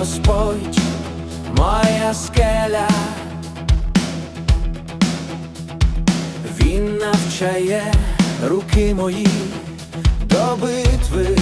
Господь, моя скеля. Він навчає руки мої до битви.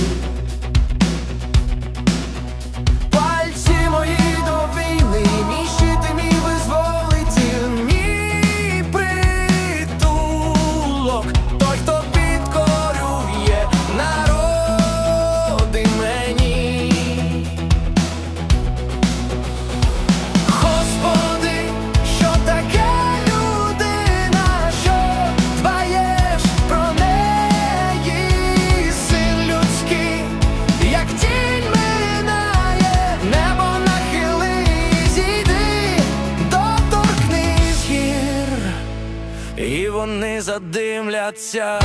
Вони задимляться.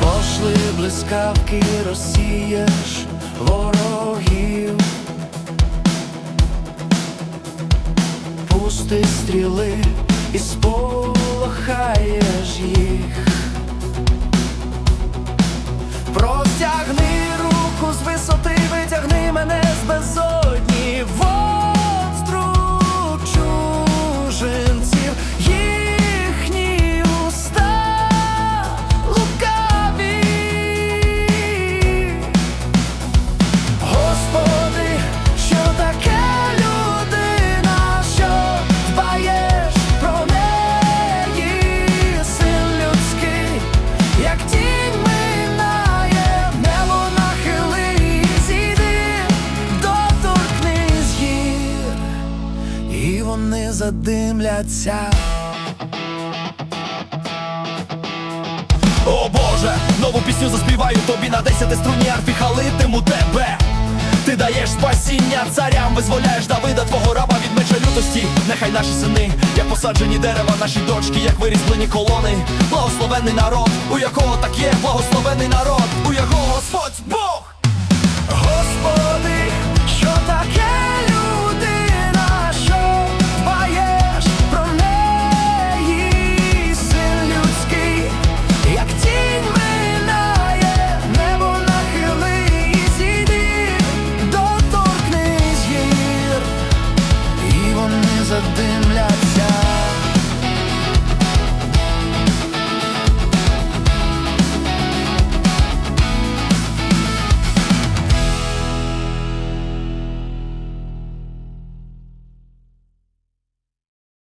Пошли блискавки, розсієш ворогів, пусти стріли і сполохаєш їх. Задимляться. О Боже, нову пісню заспіваю тобі на десяти струні арфі халитиму тебе. Ти даєш спасіння царям, визволяєш Давида, твого раба від меча лютості. Нехай наші сини, як посаджені дерева, наші дочки, як вирізблені колони. Благословенний народ, у якого так є, благословенний народ, у якого a day